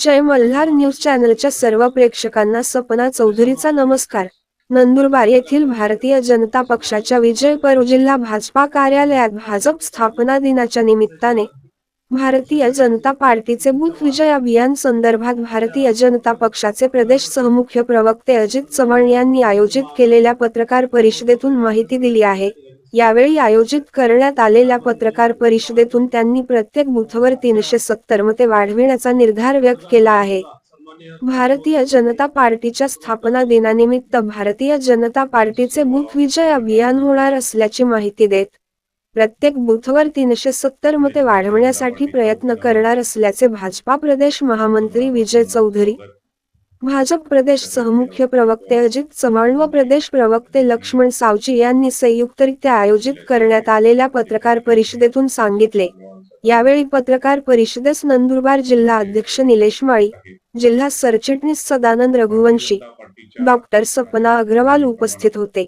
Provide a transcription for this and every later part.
जय Malhar news चॅनलच्या सर्व प्रेक्षकांना सपना चौधरीचा नमस्कार. नंदुरबार येथील भारतीय जनता पक्षाच्या विजय जिल्हा भाजपा कार्यालयात भाजप स्थापना दिनाच्या निमित्ताने भारतीय जनता पार्टीचे बूथ विजय अभियान संदर्भात भारतीय जनता पक्षाचे प्रदेश सहमुख्य प्रवक्ते अजित चव्हाण यांनी आयोजित केलेल्या पत्रकार परिषदेतून माहिती दिली आहे. यावेळी आयोजित करण्यात आलेल्या पत्रकार परिषदेतून त्यांनी प्रत्येक बूथवर तीनशे सत्तर मते वाढविण्याचा निर्धार व्यक्त केला आहे. भारतीय जनता पार्टीच्या स्थापना दिनानिमित्त भारतीय जनता पार्टीचे बूथ विजय अभियान होणार असल्याची माहिती देत प्रत्येक बूथवर तीनशे सत्तर मते वाढवण्यासाठी प्रयत्न करणार असल्याचे भाजपा प्रदेश महामंत्री विजय चौधरी भाजप प्रदेश सहमुख्य प्रवक्ते अजित चव्हाण व प्रदेश प्रवक्ते लक्ष्मण सावजी यांनी संयुक्तरित्या आयोजित करण्यात आलेल्या पत्रकार परिषदेतून सांगितले. यावेळी पत्रकार परिषदेस नंदुरबार जिल्हा अध्यक्ष निलेश माळी जिल्हा सरचिटणीस सदानंद रघुवंशी डॉक्टर सपना अग्रवाल उपस्थित होते.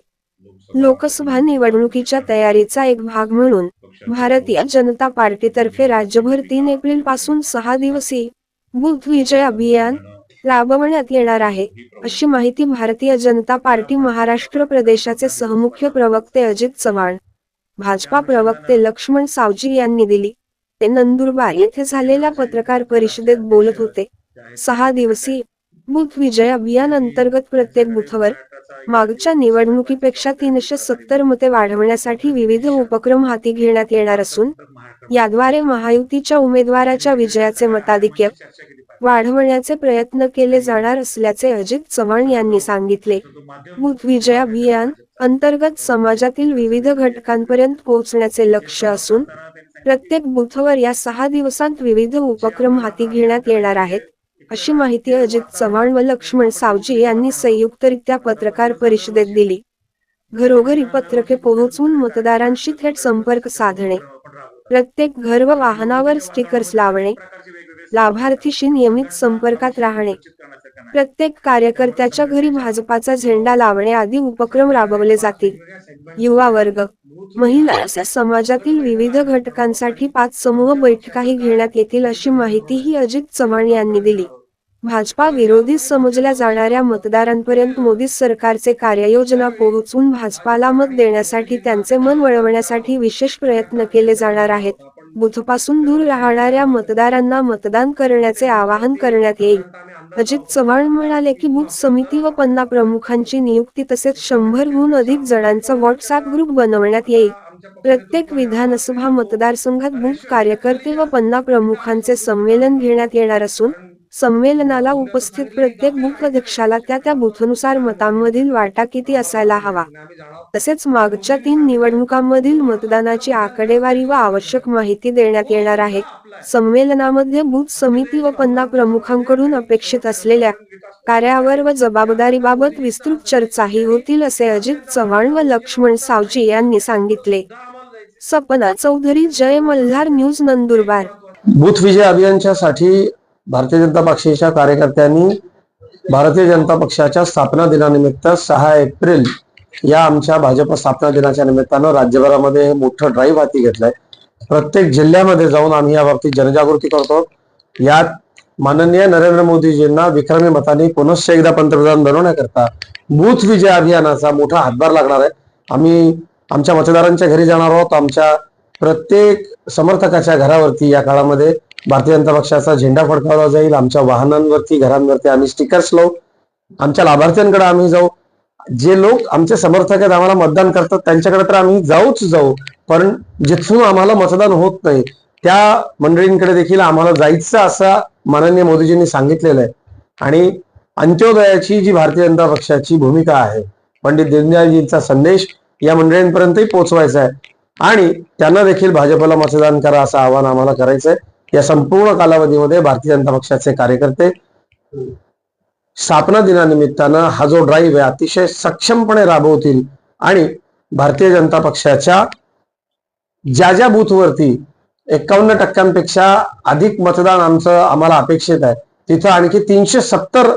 लोकसभा निवडणुकीच्या तयारीचा एक भाग म्हणून भारतीय जनता पार्टीतर्फे राज्यभर तीन एप्रिलपासून सहा दिवसीय बुथ विजय अभियान राबवण्यात येणार आहे. अशी माहिती भारतीय जनता पार्टी महाराष्ट्र प्रदेशाचे सहमुख्य प्रवक्ते अजित चव्हाण भाजपा प्रवक्ते लक्ष्मण सावजी यांनी दिली. ते नंदुरबार येथे झालेल्या पत्रकार परिषदेत बोलत होते. सहा दिवसीय बूथ विजय अभियान अंतर्गत प्रत्येक बूथवर मागच्या निवडणुकीपेक्षा तीनशे सत्तर मते वाढवण्यासाठी विविध उपक्रम हाती घेण्यात येणार असून याद्वारे महायुतीच्या उमेदवाराच्या विजयाचे मताधिक्य वाढवण्याचे प्रयत्न केले जाणार असल्याचे अजित चव्हाण यांनी सांगितले. बूथ विजय अभियान अंतर्गत समाजातील विविध घटकांपर्यंत पोहोचण्याचे लक्ष्य असून प्रत्येक बूथवर या सहा दिवसांत विविध उपक्रम हाती घेण्यात येणार आहेत अशी माहिती अजित चव्हाण व लक्ष्मण सावजी यांनी संयुक्तरित्या पत्रकार परिषदेत दिली. घरोघरी पत्रके पोहोचवून मतदारांशी थेट संपर्क साधणे प्रत्येक घर व वाहनावर स्टिकर्स लावणे लाभार्थीशी नियमित संपर्कात राहणे. प्रत्येक कार्यकर्त्याच्या घरी भाजपाचा झेंडा लावणे आदी उपक्रम राबवले जातील. युवा वर्ग. महिला अशा समाजातील विविध घटकांसाठी पाच समूह बैठकाही घेण्यात येतील अशी माहितीही अजित चव्हाण यांनी दिली. भाजपा विरोधी समजल्या जाणाऱ्या मतदारांपर्यंत मोदी सरकारचे कार्ययोजना पोहोचून भाजपाला मत देण्यासाठी त्यांचे मन वळवण्यासाठी विशेष प्रयत्न केले जाणार आहेत. बुथपासून दूर राहणाऱ्या मतदारांना मतदान करण्याचे आवाहन करण्यात येईल. अजित चव्हाण म्हणाले की बूथ समिती व पन्ना प्रमुखांची नियुक्ती तसेच शंभरहून अधिक जणांचा व्हॉट्सअप ग्रुप बनवण्यात येईल. प्रत्येक विधानसभा मतदारसंघात बूथ कार्यकर्ते व पन्ना प्रमुखांचे संमेलन घेण्यात येणार असून संमेलनाला उपस्थित प्रत्येक बूथ अध्यक्षाला त्या त्या बूथनुसार मतांमधील वाटा किती असायला हवा. तसेच मागच्या तीन निवडणुकांमधील मतदानाची आकडेवारी व आवश्यक माहिती देण्यात येणार आहे. संमेलनामध्ये बूथ समिती व पन्ना प्रमुखांकडून अपेक्षित असलेल्या कार्यावर व जबाबदारीबाबत विस्तृत चर्चाही होतील असे अजित चव्हाण व लक्ष्मण सावजी यांनी सांगितले. सपना चौधरी जय मल्हार न्यूज नंदुरबार. बूथ विजय अभियानच्या साठी भारतीय जनता पक्षाच्या कार्यकर्त्यांनी भारतीय जनता पक्षाच्या स्थापना दिनानिमित्त सहा एप्रिल या आमच्या भाजप स्थापना दिनाच्या निमित्तानं राज्यभरामध्ये हे मोठं ड्राईव्ह हाती घेतलंय. प्रत्येक जिल्ह्यामध्ये जाऊन आम्ही या बाबतीत जनजागृती करतो. यात माननीय नरेंद्र मोदीजींना विक्रमी मताने पुनश्च एकदा पंतप्रधान बनवण्याकरता बूथ विजय अभियानाचा मोठा हातभार लागणार आहे. आम्ही आमच्या मतदारांच्या घरी जाणार आहोत आमच्या प्रत्येक समर्थकाच्या घरावरती या काळामध्ये भारतीय जनता पक्षाचा झेंडा फडकावला जाईल. आमच्या वाहनांवरती घरांवरती आम्ही स्टिकर्स लावू. आमच्या लाभार्थ्यांकडे आम्ही जाऊ. जे लोक आमचे समर्थक आहेत आम्हाला मतदान करतात त्यांच्याकडे तर आम्ही जाऊच जाऊ. पण जिथून आम्हाला मतदान होत नाही त्या मंडळींकडे देखील आम्हाला जायचं असं माननीय मोदीजींनी सांगितलेलं आहे. आणि अंत्योदयाची जी भारतीय जनता पक्षाची भूमिका आहे पंडित दीनदयाळजींचा संदेश या मंडळींपर्यंतही पोहोचवायचा आहे. आणि त्यांना देखील भाजपला मतदान करा असं आवाहन आम्हाला करायचंय. या संपूर्ण कालावधीमध्ये भारतीय जनता पक्षाचे कार्यकर्ते स्थापना दिनानिमित्तानं हा जो ड्राईव्ह आहे अतिशय सक्षमपणे राबवतील आणि भारतीय जनता पक्षाच्या ज्या ज्या बूथवरती एकावन्न टक्क्यांपेक्षा अधिक मतदान आमचं आम्हाला अपेक्षित आहे तिथं आणखी तीनशे सत्तर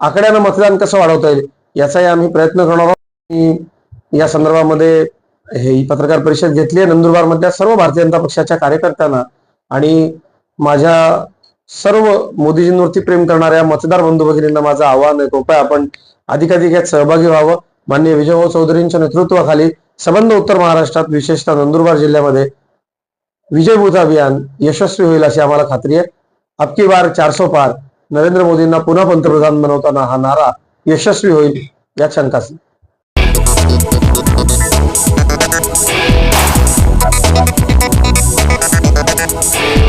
आकड्यानं मतदान कसं वाढवता येईल याचाही आम्ही प्रयत्न करणार आहोत. या संदर्भामध्ये हे पत्रकार परिषद घेतली आहे नंदुरबार मधल्या सर्व भारतीय जनता पक्षाच्या कार्यकर्त्यांना. आणि माझ्या सर्व मोदीजींवरती प्रेम करणाऱ्या मतदार बंधू भगिनींना माझं आव्हान आहे. कृपया आपण अधिकाधिक यात सहभागी व्हावं. माननीय विजयभाऊ चौधरींच्या नेतृत्वाखाली संबंध उत्तर महाराष्ट्रात विशेषतः नंदुरबार जिल्ह्यामध्ये विजयभूत अभियान यशस्वी होईल अशी आम्हाला खात्री आहे. अबकी बार चारसो पार. नरेंद्र मोदींना पुन्हा पंतप्रधान बनवताना हा नारा यशस्वी होईल यात शंकाच Thank